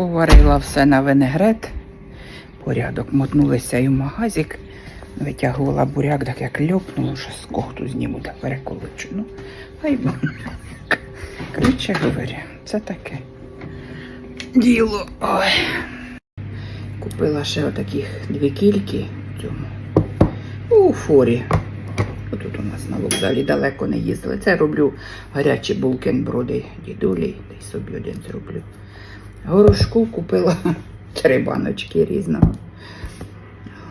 Поварила все на винегрет. Порядок мотнулися і в магазик. Витягувала буряк, так як льопнуло, що з кохту зніму та переколочу. Ну, хай буде. Коротше це таке діло. Ой. Купила ще отаких дві кільки цьому. У форі. Отут у нас на вокзалі далеко не їздили. Це роблю гарячі булкенброди дідулі, та й собі один зроблю. Горошку купила три баночки різного.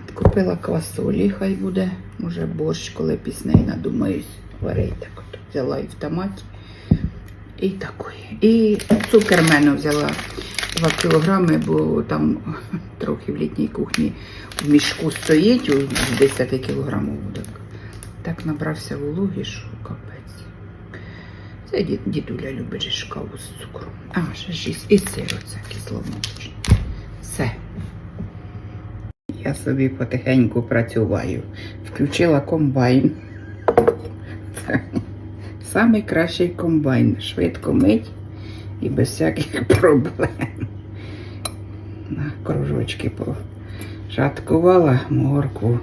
От, Купила квасолі, хай буде. Може борщ, коли пісней надумаюсь, варить так от. Взяла і в томаті. І такої. І цукермену взяла 2 кілограми, бо там трохи в літній кухні в мішку стоїть у 10 кілограмову. Так, набрався вологи, що капець. Це дід- дідуля любить же ж каву з цукром. А, ще ж і- і сир оце кисломолочний. Все. Я собі потихеньку працюваю. Включила комбайн. Це Самий кращий комбайн. Швидко мить і без всяких проблем. На кружочки пожаткувала морку,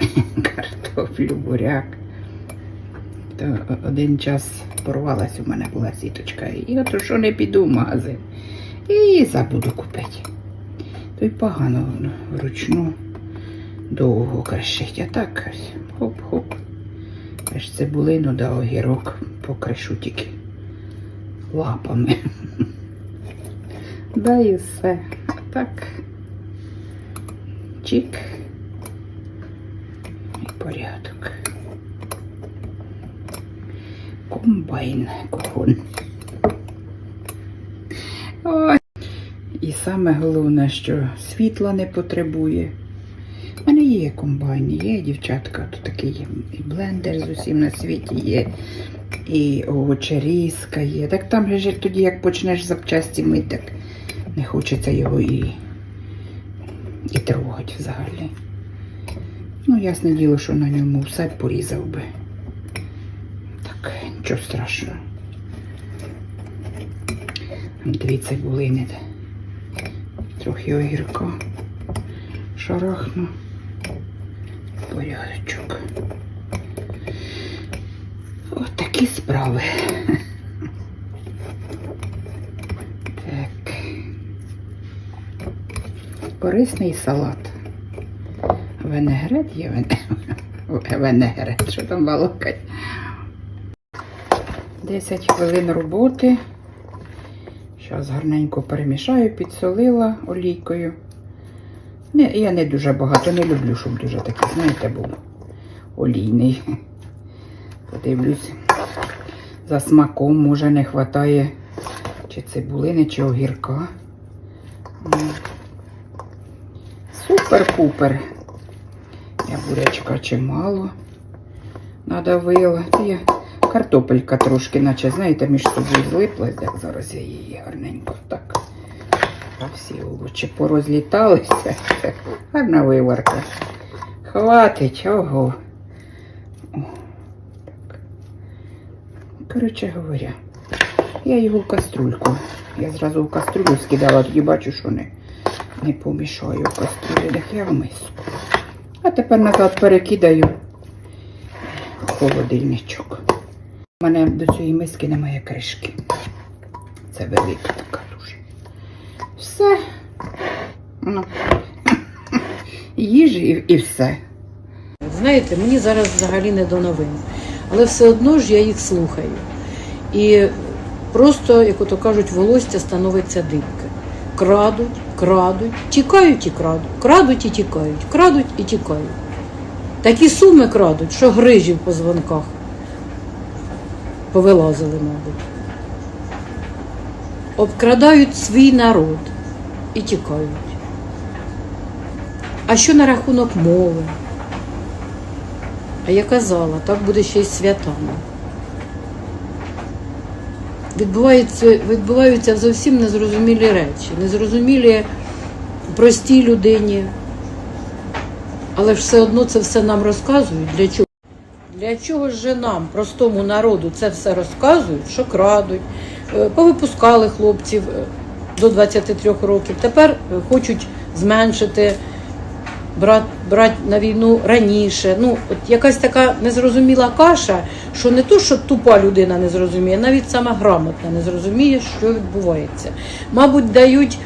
картоплю, буряк. То один час порвалась у мене була сіточка. І от що не піду в магазин. І забуду купити. То й погано вручну довго кращить. А так хоп-хоп. Аж цибулину да огірок покришу тільки лапами. Да і все. Так. Чик. І порядок. Комбайн кухонний. Ой. І саме головне, що світла не потребує. У мене є комбайн, є дівчатка, тут такий і блендер з усім на світі є, і овочерізка є. Так там же ж тоді, як почнеш запчасті мити, так не хочеться його і, і трогати взагалі. Ну, ясне діло, що на ньому все порізав би. Так, нічого страшного. Дві цибулини. Трохи огірка. Шарахну. Порядочок. Ось такі справи. Так. Корисний салат. Венегрет є вене- венегрет. Що там балакать? 10 хвилин роботи. Зараз гарненько перемішаю, підсолила олійкою. Не, я не дуже багато, не люблю, щоб дуже такий, знаєте, був олійний. Подивлюсь, за смаком, може, не вистачає чи цибулини, чи огірка. Супер-пупер. Я бурячка чимало надавила. Я картопелька трошки, наче, знаєте, між собою злиплась, так зараз я її гарненько так. Всі овочі порозліталися. Гарна виварка. Хватить, ого. О, так. Коротше говоря, я його в каструльку. Я зразу в каструлю скидала, тоді бачу, що не, не помішаю в каструлі, так я в миску. А тепер назад перекидаю холодильничок. У мене до цієї миски немає кришки. Це велика така дуже. Все. Ну. Їжі і, і все. Знаєте, мені зараз взагалі не до новин. Але все одно ж я їх слухаю. І просто, як ото кажуть, волосся становиться дибке. Крадуть, крадуть, тікають і крадуть, крадуть і тікають, крадуть і тікають. Такі суми крадуть, що грижі в позвонках повилазили, мабуть. Обкрадають свій народ і тікають. А що на рахунок мови? А я казала, так буде ще й святами. Відбуваються, відбуваються зовсім незрозумілі речі, незрозумілі простій людині. Але ж все одно це все нам розказують. Для чого? Для чого ж нам, простому народу, це все розказують, що крадуть, е, повипускали хлопців. е, до 23 років. Тепер е, хочуть зменшити, брати брат на війну раніше. Ну, от якась така незрозуміла каша, що не то, що тупа людина не зрозуміє, навіть сама грамотна не зрозуміє, що відбувається. Мабуть, дають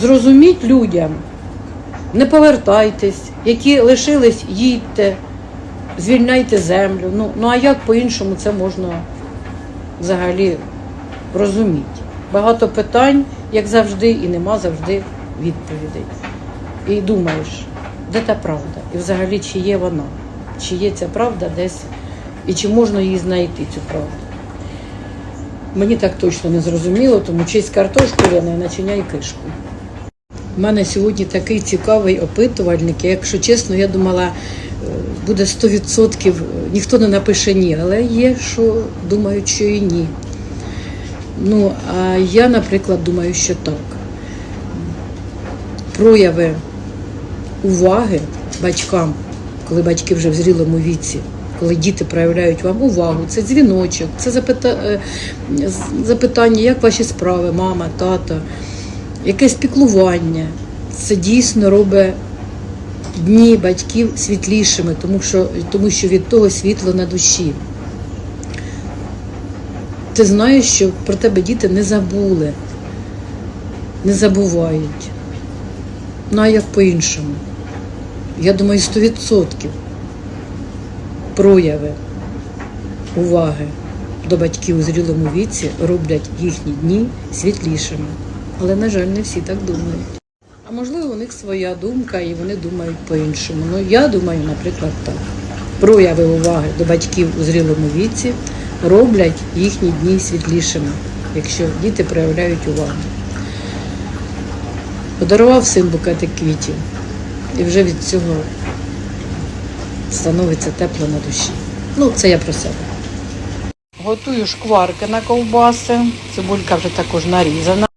зрозуміти людям, не повертайтесь, які лишились, їдьте, звільняйте землю. Ну, ну а як по-іншому це можна взагалі розуміти? Багато питань, як завжди, і нема завжди відповідей. І думаєш, де та правда? І взагалі, чи є вона? Чи є ця правда десь, і чи можна її знайти, цю правду? Мені так точно не зрозуміло, тому честь картошку я не начиняй кишку. У мене сьогодні такий цікавий опитувальник. Якщо чесно, я думала, буде 100%, ніхто не напише ні, але є, що думають, що і ні. Ну, а я, наприклад, думаю, що так. Прояви уваги батькам, коли батьки вже в зрілому віці, коли діти проявляють вам увагу, це дзвіночок, це запита... е, запитання, як ваші справи, мама, тато, якесь піклування. Це дійсно робить дні батьків світлішими, тому що, тому що від того світло на душі. Ти знаєш, що про тебе діти не забули, не забувають. Ну а як по-іншому? Я думаю, 100% прояви уваги до батьків у зрілому віці роблять їхні дні світлішими. Але, на жаль, не всі так думають. А можливо, у них своя думка і вони думають по-іншому. Ну, я думаю, наприклад, так. Прояви уваги до батьків у зрілому віці роблять їхні дні світлішими, якщо діти проявляють увагу. Подарував син букетик квітів, і вже від цього становиться тепло на душі. Ну, це я про себе. Готую шкварки на ковбаси. Цибулька вже також нарізана.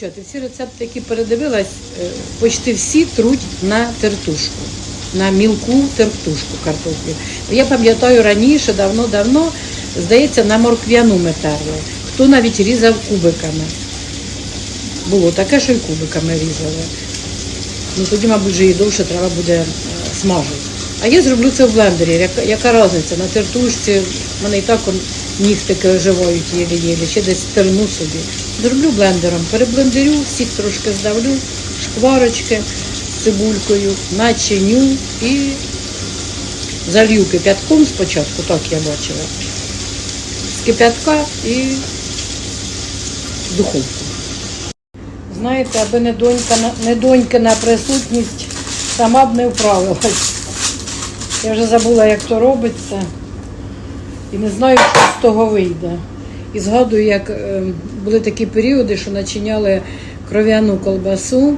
Дівчата, всі рецепти, які передивилась, е, почти всі труть на тертушку, на мілку тертушку картоплі. Я пам'ятаю раніше, давно-давно, здається, на морквяну ми терли. Хто навіть різав кубиками. Було таке, що й кубиками різали. Ну тоді, мабуть, вже її довше треба буде е, смажити. А я зроблю це в блендері. Яка, яка різниця? На тертушці в мене і так нігтики оживають єлі-єлі, ще десь терну собі. Зроблю блендером, переблендерю, сік трошки здавлю, шкварочки з цибулькою, начиню і залью кип'ятком спочатку, так я бачила. З кип'ятка і духовку. Знаєте, аби не донька, не донькина присутність, сама б не вправилась. Я вже забула, як то робиться, і не знаю, що з того вийде. І згадую, як е, були такі періоди, що начиняли кров'яну колбасу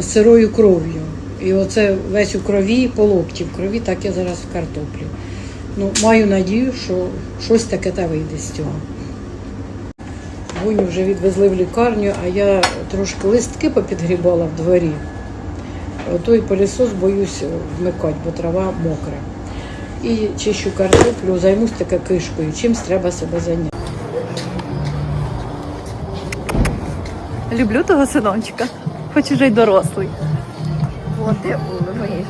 з сирою кров'ю. І оце весь у крові, по локті в крові, так я зараз в картоплі. Ну, маю надію, що щось таке та вийде з цього. Гуню вже відвезли в лікарню, а я трошки листки попідгрібала в дворі. Той пилісос боюсь вмикати, бо трава мокра. І чищу картоплю, займусь таке кишкою. Чимсь треба себе зайняти. Люблю того синочка, хоч уже й дорослий. Вони були мої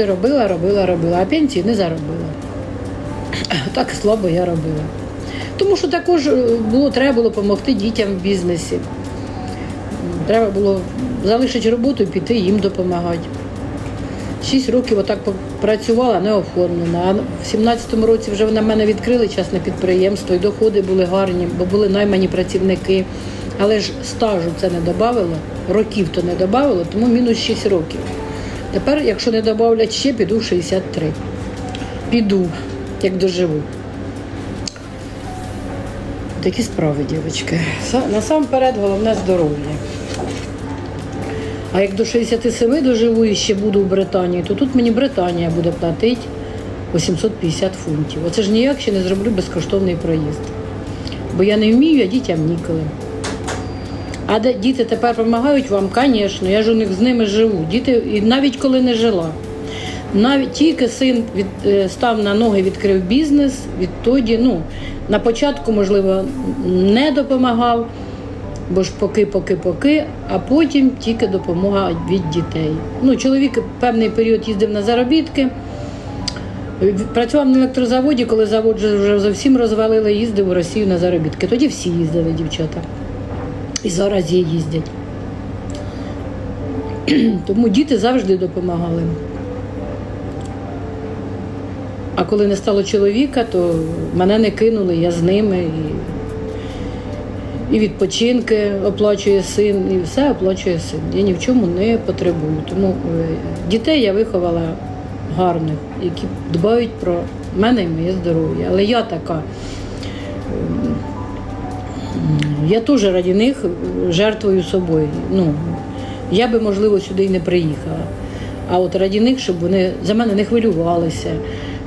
Завжди робила, робила, робила, а пенсії не заробила. Так слабо я робила. Тому що також е, було, треба було допомогти дітям в бізнесі. Треба було залишити роботу і піти їм допомагати. 6 років отак працювала, не оформлена. А в 17-му році вже на мене відкрили частне підприємство, і доходи були гарні, бо були наймані працівники. Але ж стажу це не додавало, років то не додавало, тому мінус 6 років. Тепер, якщо не додавлять ще, піду в 63. Піду, як доживу. Такі справи, дівчатки. Насамперед головне здоров'я. А як до 67 доживу і ще буду в Британії, то тут мені Британія буде платити 850 фунтів. Оце ж ніяк ще не зроблю безкоштовний проїзд. Бо я не вмію, а дітям ніколи. А де діти тепер допомагають вам, звісно, я ж у них з ними живу. Діти, і навіть коли не жила. Навіть тільки син від, е, став на ноги, відкрив бізнес, відтоді, ну, на початку, можливо, не допомагав, бо ж поки, поки, поки, а потім тільки допомога від дітей. Ну, чоловік певний період їздив на заробітки. Працював на електрозаводі, коли завод вже зовсім розвалили, їздив у Росію на заробітки. Тоді всі їздили, дівчата. І зараз є їздять. Тому діти завжди допомагали. А коли не стало чоловіка, то мене не кинули, я з ними. І, і відпочинки оплачує син, і все оплачує син. Я ні в чому не потребую. Тому е, дітей я виховала гарних, які дбають про мене і моє здоров'я. Але я така. Я теж раді них жертвую собою. Ну, я би, можливо, сюди й не приїхала. А от раді них, щоб вони за мене не хвилювалися,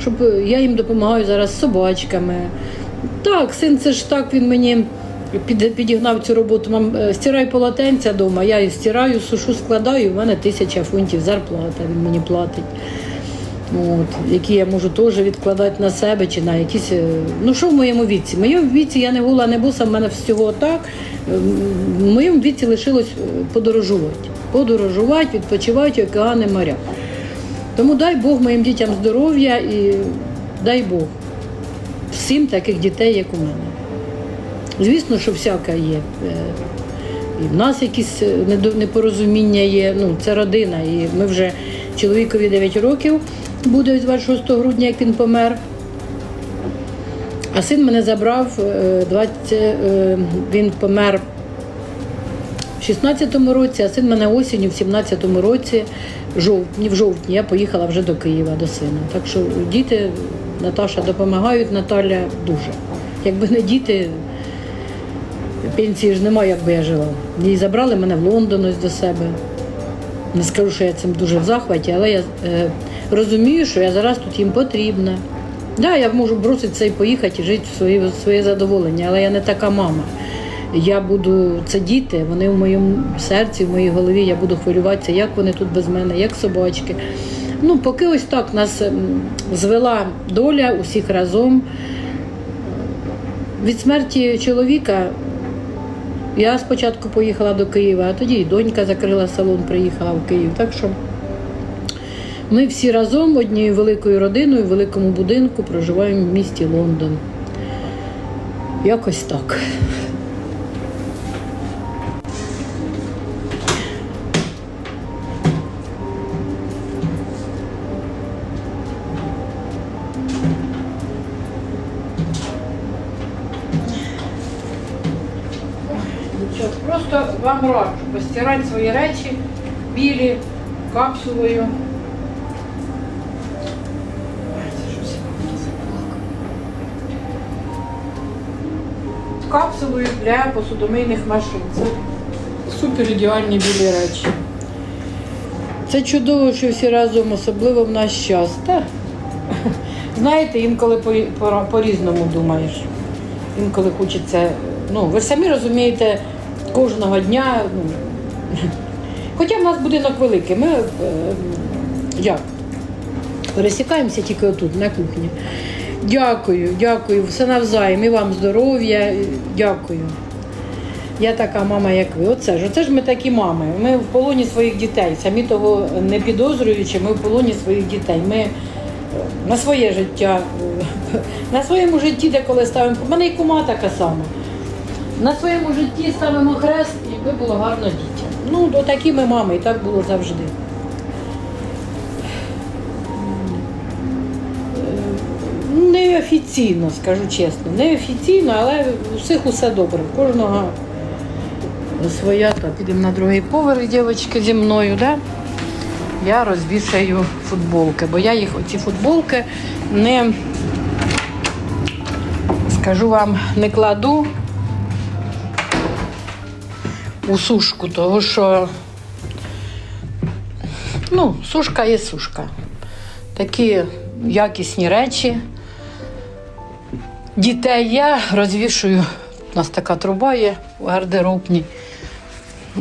щоб я їм допомагаю зараз з собачками. Так, син, це ж так він мені під, підігнав цю роботу. Мам, е, стирай полотенця вдома, я їх стираю, сушу, складаю, і в мене тисяча фунтів зарплата, він мені платить. От, які я можу теж відкладати на себе чи на якісь. е, Ну що в моєму віці? В моєму віці я не була, не буса, в мене всього так. Ем, В моєму віці лишилось е, подорожувати. Подорожувати, відпочивати океани, моря. Тому дай Бог моїм дітям здоров'я і дай Бог всім таких дітей, як у мене. Звісно, що всяке є. Е, І в нас якісь непорозуміння є. Ну, це родина. І ми вже чоловікові 9 років буде 26 грудня, як він помер. А син мене забрав е, 20, е, він помер в 16-му році, а син мене осінню в 17-му році, жовтні, в жовтні, я поїхала вже до Києва до сина. Так що діти, Наташа, допомагають, Наталя дуже. Якби не діти, пенсії ж немає, як би я жила. Її забрали мене в Лондон ось до себе. Не скажу, що я цим дуже в захваті, але я е, розумію, що я зараз тут їм потрібна. Да, я можу бросити це і поїхати і жити в своє, в своє задоволення, але я не така мама. Я буду, це діти, вони в моєму серці, в моїй голові, я буду хвилюватися, як вони тут без мене, як собачки. Ну, поки ось так нас звела доля усіх разом. Від смерті чоловіка я спочатку поїхала до Києва, а тоді і донька закрила салон, приїхала в Київ. Так що ми всі разом однією великою родиною в великому будинку проживаємо в місті Лондон. Якось так. Просто вам раджу постирати свої речі білі капсулою. Капсулою для посудомийних машин. Це супер ідеальні білі речі. Це чудово, що всі разом, особливо в наш час. Та, знаєте, інколи по- по- по-різному думаєш. Інколи хочеться. Ну, ви самі розумієте, кожного дня. Ну, хоча в нас будинок великий, ми е, як? Пересікаємося тільки отут, на кухні. Дякую, дякую. Все навзаєм. І вам здоров'я. Дякую. Я така мама, як ви. Оце ж, оце ж ми такі мами. Ми в полоні своїх дітей. Самі того не підозрюючи, ми в полоні своїх дітей. Ми е, на своє життя, е, на своєму житті, деколи ставимо. У мене і кума така сама. На своєму житті ставимо хрест, якби було гарно дітям. Ну, то такі ми мами, і так було завжди. Неофіційно, скажу чесно. Неофіційно, але у всіх усе добре. В кожного своя. Так, підемо на другий поверх, дівчатки, зі мною, да? Я розвішаю футболки, бо я їх, оці футболки, не скажу вам, не кладу у сушку, тому що ну, сушка є сушка. Такі якісні речі. Дітей я розвішую. У нас така труба є у гардеробній.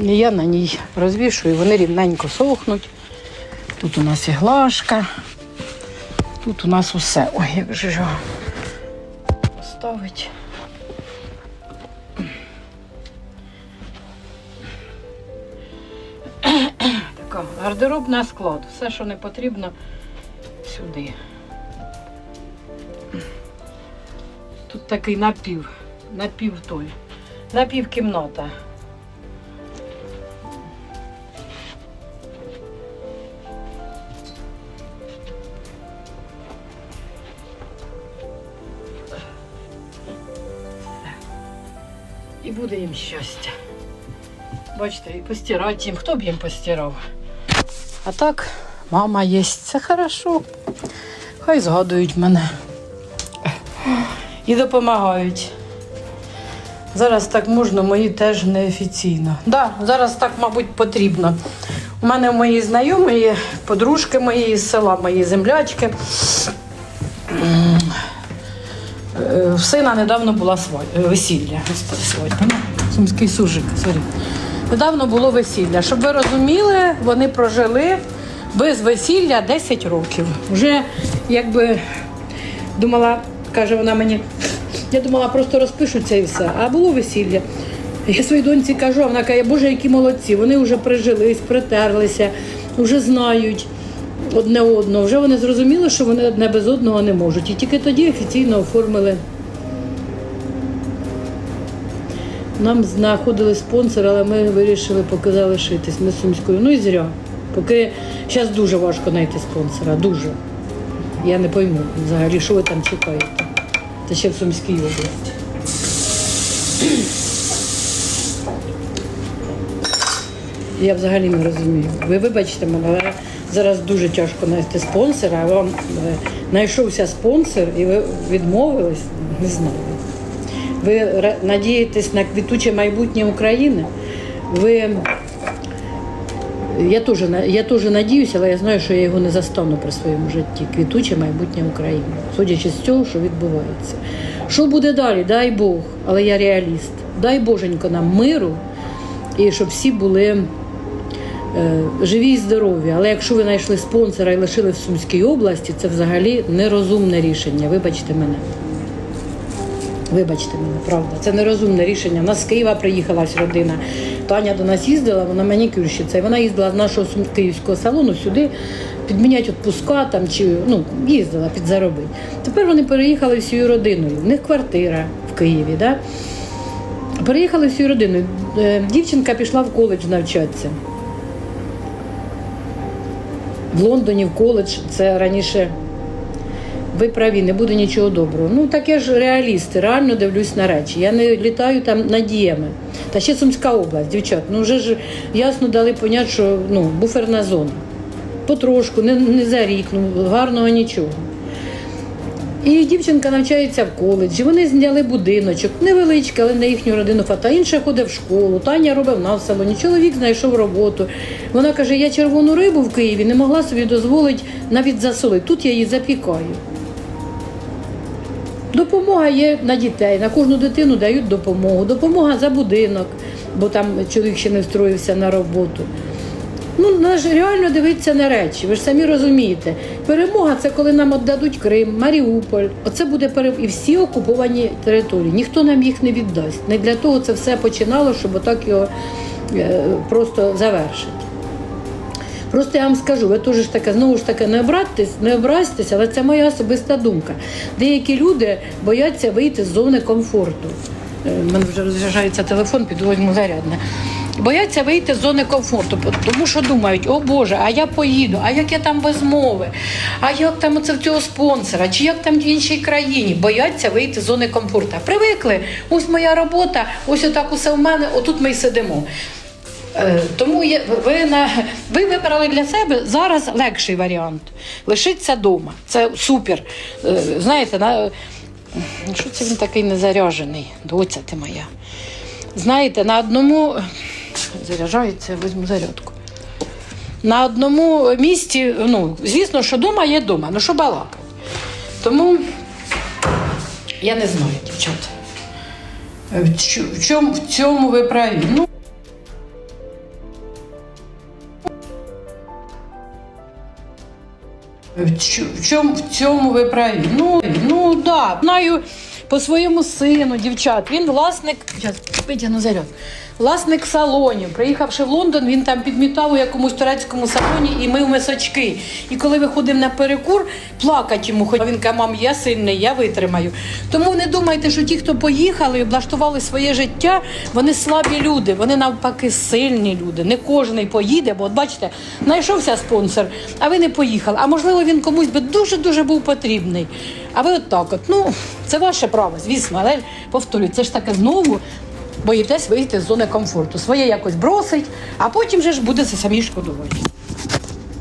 І я на ній розвішую, вони рівненько сохнуть. Тут у нас і глажка. Тут у нас усе. Ой, як же його поставить. Така гардеробна склад. Все, що не потрібно, сюди. Такий напів, напів той, напів кімната. І буде їм щастя. Бачите, і постирати їм. Хто б їм постирав? А так, мама є, це хорошо. Хай згадують мене. І допомагають. Зараз так можна, мої теж неофіційно. Да, зараз так, мабуть, потрібно. У мене мої знайомі, подружки мої з села, мої землячки. Е, В сина недавно була свадьба, весілля. Свадьба. ну, Сумський сужик, сорі. Недавно було весілля. Щоб ви розуміли, вони прожили без весілля 10 років. Вже якби думала, каже вона мені, я думала, просто розпишуться і все. А було весілля. Я своїй доньці кажу, а вона каже, Боже, які молодці, вони вже прижились, притерлися, вже знають одне одного. Вже вони зрозуміли, що вони одне без одного не можуть. І тільки тоді офіційно оформили. Нам знаходили спонсор, але ми вирішили поки залишитись. Ми Сумською. Ну і зря. Поки зараз дуже важко знайти спонсора. Дуже. Я не пойму взагалі, що ви там чекаєте. Це ще в Сумській області. Я взагалі не розумію. Ви вибачте мене, але зараз дуже тяжко знайти спонсора, а вам е, знайшовся спонсор і ви відмовились, не знаю. Ви надієтесь на квітуче майбутнє України. Ви я теж, я теж надіюся, але я знаю, що я його не застану при своєму житті. Квітуче майбутнє України, судячи з цього, що відбувається. Що буде далі? Дай Бог, але я реаліст. Дай Боженько нам миру і щоб всі були е, живі і здорові. Але якщо ви знайшли спонсора і лишили в Сумській області, це взагалі нерозумне рішення. Вибачте мене. Вибачте мене, правда. Це нерозумне рішення. У нас з Києва приїхалась родина. Таня до нас їздила, вона манікюрщиця. І вона їздила з нашого київського салону сюди підміняти відпуска там чи ну, їздила підзаробити. Тепер вони переїхали всією родиною. В них квартира в Києві. Да? Переїхали всією родиною. Е, Дівчинка пішла в коледж навчатися. В Лондоні в коледж це раніше ви праві, не буде нічого доброго. Ну так я ж реаліст, реально дивлюсь на речі. Я не літаю там надіями. Та ще Сумська область, дівчат. Ну вже ж ясно дали поняти, що ну, буферна зона. Потрошку, не, не за рік, ну гарного нічого. І дівчинка навчається в коледжі. Вони зняли будиночок, невеличкий, але на їхню родину фата. Інша ходить в школу. Таня робив на в. Чоловік знайшов роботу. Вона каже: я червону рибу в Києві не могла собі дозволити навіть засолити. Тут я її запікаю. Допомога є на дітей, на кожну дитину дають допомогу. Допомога за будинок, бо там чоловік ще не встроївся на роботу. Ну, наш реально дивитися на речі. Ви ж самі розумієте. Перемога це коли нам віддадуть Крим, Маріуполь. Оце буде пере... і всі окуповані території. Ніхто нам їх не віддасть. Не для того це все починало, щоб отак його е, просто завершити. Просто я вам скажу, ви теж ж таке, знову ж таки, не обратьтесь, не образьтесь, але це моя особиста думка. Деякі люди бояться вийти з зони комфорту. Е, в мене вже розряджається телефон, піду візьму зарядне. бояться вийти з зони комфорту, тому що думають, о Боже, а я поїду, а як я там без мови, а як там оце в цього спонсора, чи як там в іншій країні, бояться вийти з зони комфорту. Привикли, ось моя робота, ось отак усе в мене, отут ми й сидимо. Е, Тому ви, на, ви вибрали для себе зараз легший варіант. Лишитися вдома. Це супер. Е, Знаєте, на, що це він такий незаряжений? Доця ти моя. Знаєте, на одному заряджається, візьму зарядку. На одному місці, ну, звісно, що вдома є вдома, ну що балакать. Тому я не знаю, дівчата. Е, в чому, в цьому ви праві? Ну, В чо- в чому в цьому ви праві? Ну, ну да, знаю по своєму сину, дівчат. Він власник, зараз витягну заряд. Власник салонів. Приїхавши в Лондон, він там підмітав у якомусь турецькому салоні і мив мисочки. І коли виходив на перекур, плакать йому. Хоч він каже, мам, я сильний, я витримаю. Тому не думайте, що ті, хто поїхали і облаштували своє життя, вони слабі люди, вони навпаки сильні люди. Не кожен поїде, бо от бачите, знайшовся спонсор, а ви не поїхали. А можливо, він комусь би дуже-дуже був потрібний. А ви от так от. Ну, це ваше право, звісно, але повторюю, це ж таке знову. Боїтесь вийти з зони комфорту. Своє якось бросить, а потім же ж будете самі шкодувати.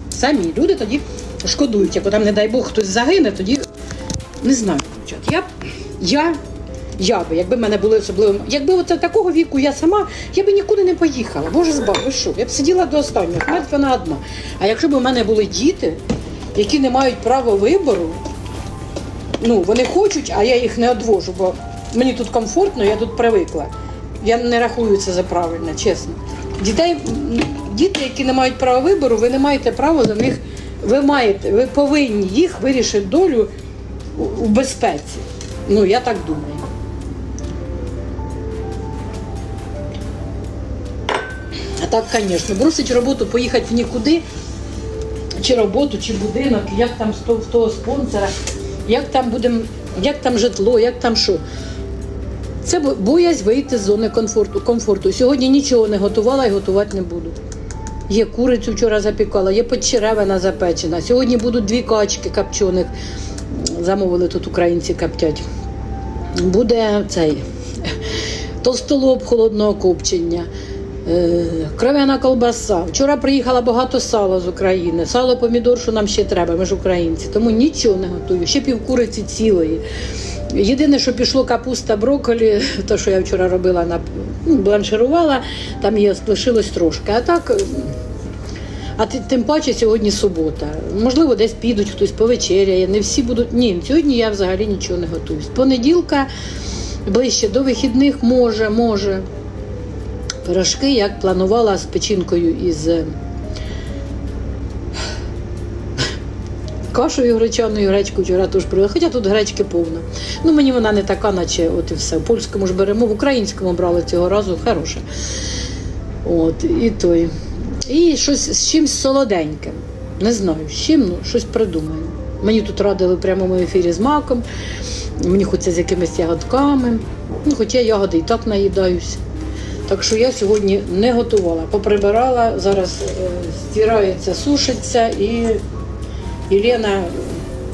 Самі люди тоді шкодують. Як там, не дай Бог, хтось загине, тоді не знаю. Я, я, я би, якби мене були особливо, якби от такого віку я сама, я би нікуди не поїхала. Боже збав, що? Я б сиділа до останнього, в мене вона одна. А якщо б у мене були діти, які не мають права вибору, ну, вони хочуть, а я їх не одвожу, бо мені тут комфортно, я тут привикла. Я не рахую це за правильне, чесно. Дітей, діти, які не мають права вибору, ви не маєте права за них. Ви маєте, ви повинні їх вирішити долю у, безпеці. Ну, я так думаю. А так, звісно, бросить роботу, поїхати в нікуди, чи роботу, чи будинок, як там в того спонсора, як там будем, як там житло, як там що. Це боязь вийти з зони комфорту. комфорту. Сьогодні нічого не готувала і готувати не буду. Є курицю вчора запікала, є подчеревина запечена. Сьогодні будуть дві качки копчених. Замовили тут українці коптять. Буде цей товстолоб холодного копчення. Е, Кров'яна колбаса. Вчора приїхала багато сала з України. Сало, помідор, що нам ще треба, ми ж українці. Тому нічого не готую. Ще півкуриці цілої. Єдине, що пішло капуста, брокколі, то, що я вчора робила, на, ну, бланширувала, там є лишилось трошки. А так, а тим паче сьогодні субота. Можливо, десь підуть, хтось повечеряє. Не всі будуть. Ні, сьогодні я взагалі нічого не готую. З понеділка ближче до вихідних може, може. Пирожки, як планувала з печінкою із е, кашею гречаною, гречку вчора теж привезла. Хоча тут гречки повно. Ну мені вона не така, наче от і все. В польському ж беремо, в українському брали цього разу хороше. От, і той. І щось з чимось солоденьким. Не знаю, з чим, ну, щось придумаю. Мені тут радили в прямому ефірі з маком, мені хочеться з якимись ягодками. Ну, хоча ягоди і так наїдаюся. Так що я сьогодні не готувала. Поприбирала, зараз е, стирається, сушиться і Єлена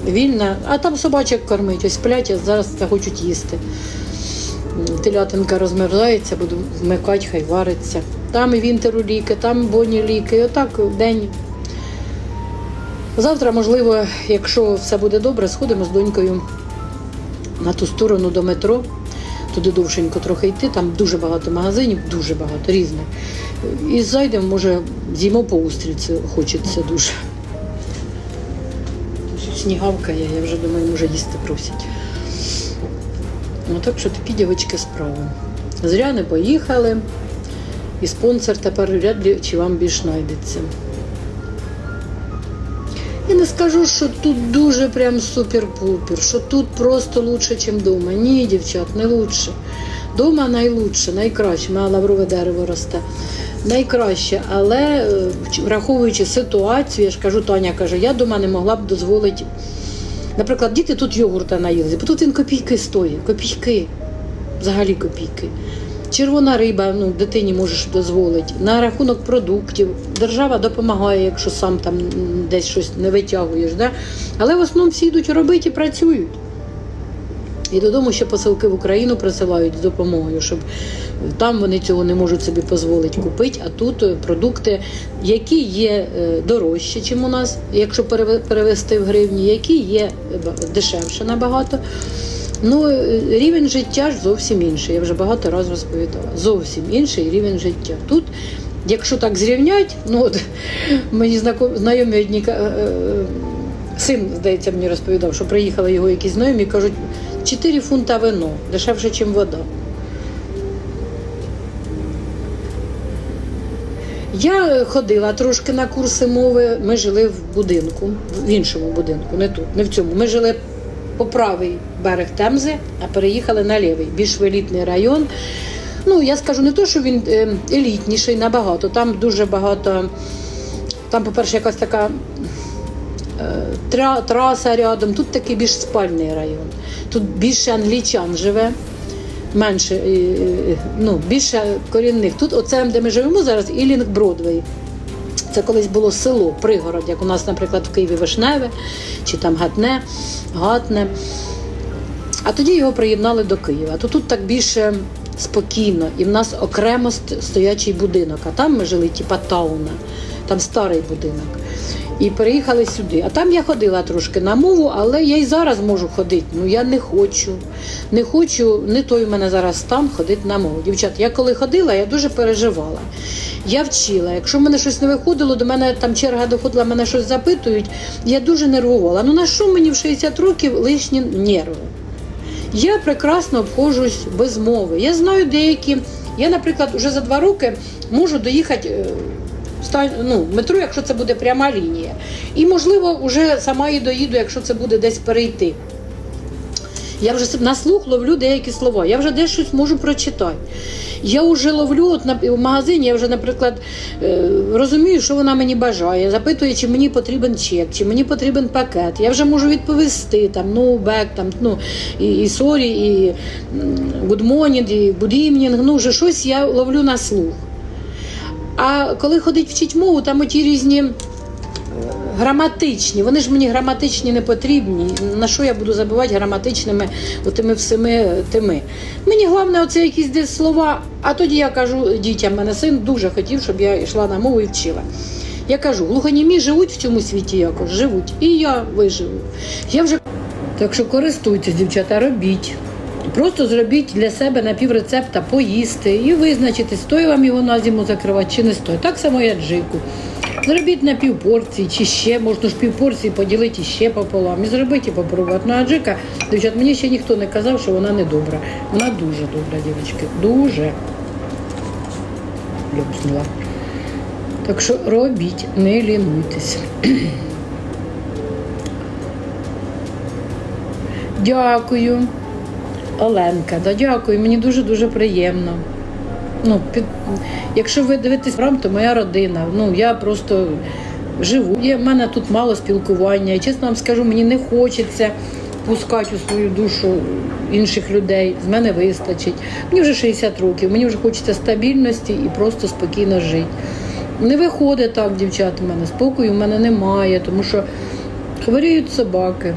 вільна, а там собачок кормить, ось сплять, зараз захочуть їсти. Телятинка розмерзається, буду вмикати, хай вариться. Там і вінтеру ліки, там боні ліки, і отак день. Завтра, можливо, якщо все буде добре, сходимо з донькою на ту сторону до метро. Туди довшенько трохи йти, там дуже багато магазинів, дуже багато різних. І зайдемо, може, з'їмо по устриці, хочеться дуже. Снігавка є, я вже думаю, може їсти просять. Ну так що такі дівчатки справи. Зря не поїхали. І спонсор тепер вряд ли чи вам більш знайдеться. Я не скажу, що тут дуже прям супер-пупер, що тут просто лучше, ніж вдома. Ні, дівчат, не лучше. Дома найлучше, найкраще. Мене лаврове дерево росте. Найкраще, але е, враховуючи ситуацію, я ж кажу, Таня каже, я дома не могла б дозволити. Наприклад, діти тут йогурта наїлися, бо тут він копійки стоїть, копійки, взагалі копійки. Червона риба, ну, дитині можеш дозволити. На рахунок продуктів держава допомагає, якщо сам там десь щось не витягуєш. Да? Але в основному всі йдуть робити і працюють. І додому ще посилки в Україну присилають з допомогою, щоб там вони цього не можуть собі дозволити купити. А тут е, продукти, які є е, дорожчі, ніж у нас, якщо перевести в гривні, які є е, дешевше набагато. Ну, рівень життя ж зовсім інший. Я вже багато разів розповідала. Зовсім інший рівень життя. Тут, якщо так зрівнять, ну от мені знайомі одні е, е, син, здається, мені розповідав, що приїхали його якісь знайомі і кажуть, 4 фунта вино, дешевше, ніж вода. Я ходила трошки на курси мови. Ми жили в будинку, в іншому будинку, не тут, не в цьому. Ми жили по правий берег Темзи, а переїхали на лівий, більш елітний район. Ну, я скажу не то, що він е, елітніший набагато. Там дуже багато. Там, по-перше, якась така е, траса рядом. Тут такий більш спальний район. Тут більше англічан живе, менше, ну, більше корінних. Тут, оце, де ми живемо зараз, Ілінг Бродвей. Це колись було село, пригород, як у нас, наприклад, в Києві Вишневе чи там Гатне, Гатне. А тоді його приєднали до Києва. То тут так більше спокійно, і в нас окремо стоячий будинок. А там ми жили, типа тауна, там старий будинок. І переїхали сюди. А там я ходила трошки на мову, але я й зараз можу ходити. Ну я не хочу. Не хочу, не той у мене зараз стан ходити на мову. Дівчат, я коли ходила, я дуже переживала. Я вчила. Якщо в мене щось не виходило, до мене там черга доходила, мене щось запитують. Я дуже нервувала. Ну на що мені в 60 років лишні нерви? Я прекрасно обходжусь без мови. Я знаю деякі. Я, наприклад, вже за два роки можу доїхати е, ну, метро, якщо це буде пряма лінія. І, можливо, вже сама і доїду, якщо це буде десь перейти. Я вже на слух ловлю деякі слова, я вже десь щось можу прочитати. Я вже ловлю от на в магазині, я вже, наприклад, е, розумію, що вона мені бажає, запитує, чи мені потрібен чек, чи мені потрібен пакет. Я вже можу відповісти там, ну, бек, там, ну, і, і сорі, і good morning, і good evening, ну, вже щось я ловлю на слух. А коли ходить вчить мову, там оті різні граматичні. Вони ж мені граматичні не потрібні. На що я буду забувати граматичними отими всіми тими. Мені головне, оце якісь десь слова. А тоді я кажу дітям, мене син дуже хотів, щоб я йшла на мову і вчила. Я кажу, глухонімі живуть в цьому світі якось, живуть. І я виживу. Я вже так що користуйтесь, дівчата, робіть. Просто зробіть для себе на піврецепта поїсти і визначити, стоїть вам його на зиму закривати чи не стоїть. Так само і аджику. Зробіть на півпорції чи ще, можна ж півпорції поділити ще пополам. І зробіть і попробувати. Ну, аджика, дівчат, мені ще ніхто не казав, що вона не добра. Вона дуже добра, дівчатки. Дуже. Любснула. Так що робіть, не лінуйтесь. Дякую. Оленка, да дякую, мені дуже-дуже приємно. Ну, під... Якщо ви дивитесь прям, то моя родина. Ну, я просто живу. Є, в мене тут мало спілкування. І чесно вам скажу, мені не хочеться пускати у свою душу інших людей. З мене вистачить. Мені вже 60 років, мені вже хочеться стабільності і просто спокійно жити. Не виходить так, дівчата, в мене спокою в мене немає, тому що хворіють собаки.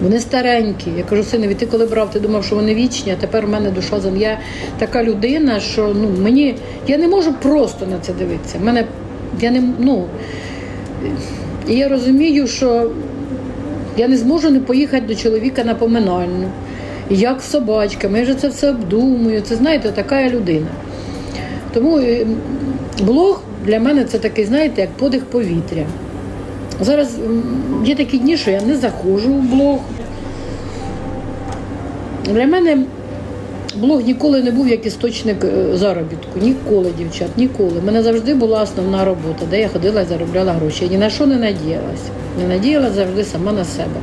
Вони старенькі. Я кажу, синові, ти коли брав, ти думав, що вони вічні, а тепер в мене душа зам. Я така людина, що ну мені я не можу просто на це дивитися. Мене я не ну я розумію, що я не зможу не поїхати до чоловіка на поминальну. Як з собачками, я вже це все обдумую. Це знаєте, така я людина. Тому е, блог для мене це такий, знаєте, як подих повітря. Зараз є такі дні, що я не заходжу в блог. Для мене блог ніколи не був як істочник е, заробітку. Ніколи, дівчат, ніколи. У мене завжди була основна робота, де я ходила і заробляла гроші. Я ні на що не надіялася. Не надіялася завжди сама на себе.